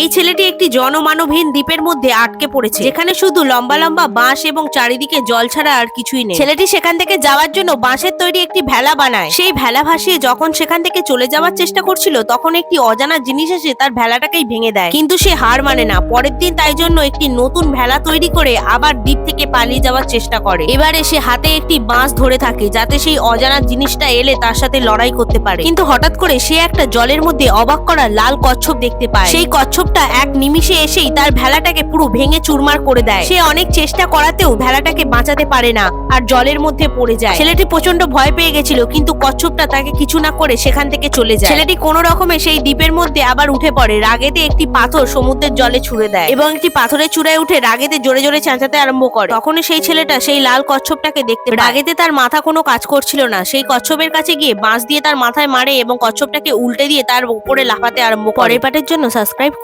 এই ছেলেটি একটি জনমানবহীন দ্বীপের মধ্যে আটকে পড়েছে, যেখানে শুধু লম্বা লম্বা বাঁশ এবং চারিদিকে জল ছাড়া আর কিছুই নেই। ছেলেটি সেখান থেকে যাওয়ার জন্য বাঁশের তৈরি একটি ভেলা বানায়। সেই ভেলা ভাসিয়ে যখন সেখান থেকে চলে যাওয়ার চেষ্টা করছিল, তখন একটি অজানা জিনিস এসে তার ভেলাটাকেই ভেঙে দেয়। কিন্তু সে হার মানে না, পরের দিন তাই জন্য একটি নতুন ভেলা তৈরি করে আবার দ্বীপ থেকে পালিয়ে যাওয়ার চেষ্টা করে। এবারে সে হাতে একটি বাঁশ ধরে থাকে, যাতে সেই অজানা জিনিসটা এলে তার সাথে লড়াই করতে পারে। কিন্তু হঠাৎ করে সে একটা জলের মধ্যে অবাক করা লাল কচ্ছপ দেখতে পায়। সেই কচ্ছপটা এক নিমিষে এসেই তার ভেলাটাকে পুরো ভেঙে চুরমার করে দেয়। সে অনেক চেষ্টা করাতেও ভেলাটাকে বাঁচাতে পারে না আর জলের মধ্যে পড়ে যায়। ছেলেটি প্রচণ্ড ভয় পেয়ে গেছিল, কিন্তু কচ্ছপটা তাকে কিছু না করে সেখান থেকে চলে যায়। ছেলেটি কোনো রকমে সেই দ্বীপের মধ্যে আবার উঠে পড়ে। রাগেতে একটি পাথর সমুদ্রের জলে ছুড়ে দেয় এবং একটি পাথরের চূড়ায় উঠে রাগেতে জোরে জোরে চেঁচাতে আরম্ভ করে। তখনই সেই ছেলেটা সেই লাল কচ্ছপটাকে দেখতে রাগেতে তার মাথা কোনো কাজ করছিল না। সেই কচ্ছপের কাছে গিয়ে বাঁশ দিয়ে তার মাথায় মারে এবং কচ্ছপটাকে উল্টে দিয়ে তার উপরে লাফাতে আরম্ভ করে। পাটের জন্য সাবস্ক্রাইব কর।